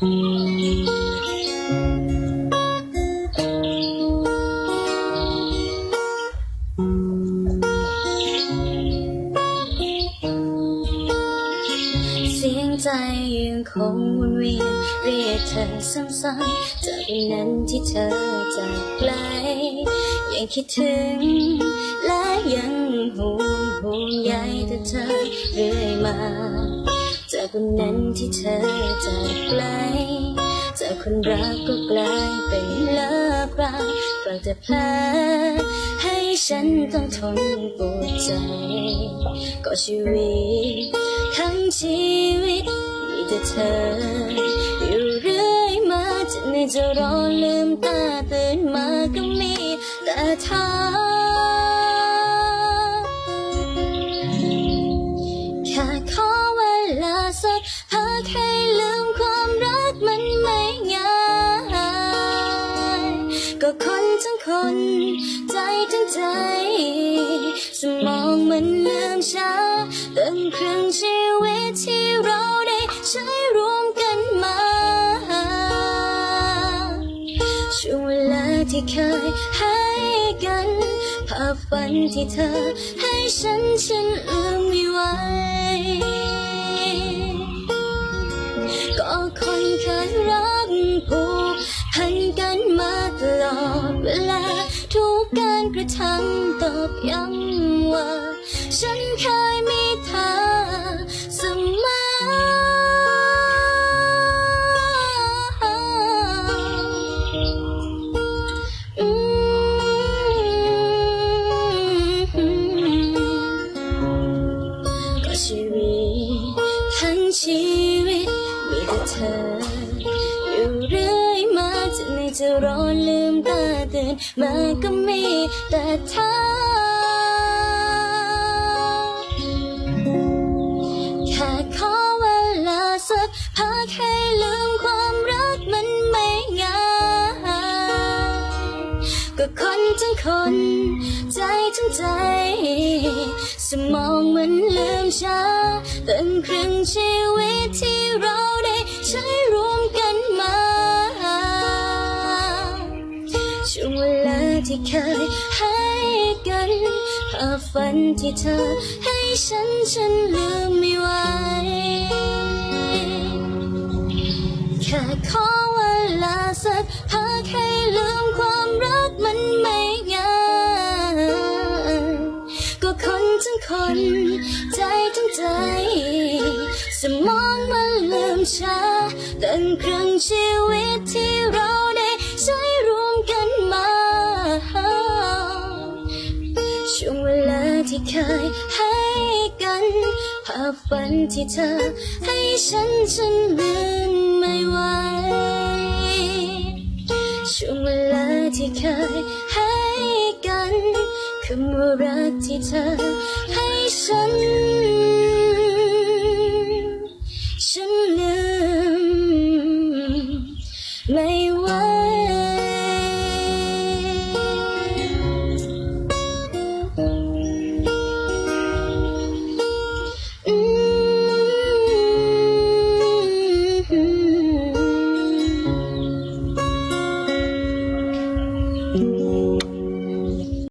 เสียงใจยังคงวนเวียนเรียกเธอซ้ำๆจากวันนั้นที่เธอจากไกล ยังคิดถึง และยังห่วงห่วงใยแต่เธอเรื่อยมา จากวันนั้นที่เธอจากไกลจากคนรักก็กลายเป็นเลิกราฝากแต่แผลให้ฉันต้องทนปวดใจก็ชีวิตทั้งชีวิตมีแต่เธอ อยู่เรื่อยมาจะในจะรอลืมตาตื่นมาก็มีแต่เธอ ทั้งคน ใจทั้งใจ สมองมันลืมช้าตั้งครึ่งชีวิตที่เราได้ใช้ร่วมกันมาช่วงเวลาที่เคยให้กันภาพฝันที่เธอให้ฉันฉันลืมไม่ไหว ทำตอบย้ำว่า ฉันเคยมีเธอเสมอชีวิตทั้งชีวิตมีแต่เธอ อยู่เรื่อยมาจะในจะรอลืม ตาตื่นมาก็มีแต่เธอ แค่ขอเวลาสักพักให้ลืมความรักมันไม่ง่ายก็คนทั้งคน ใจทั้งใจ สมองมันลืมช้าตั้งครึ่งชีวิตที่เราได้ใช้ ที่เคยให้กันภาพฝันที่เธอให้ฉันฉันลืมไม่ไหวแค่ขอเวลาสักพักให้ลืมความรักมันไม่ง่ายก็คนทั้งคน ใจทั้งใจ สมองมันลืมช้าตั้งครึ่งชีวิตที่เรา ลาที่เคยให้กันภาพฝันที่เธอให้ฉันฉันลืมไม่ไหวช่วงเวลาที่เคยให้กันคำรักที่เธอให้ฉัน ฉันลืมไม่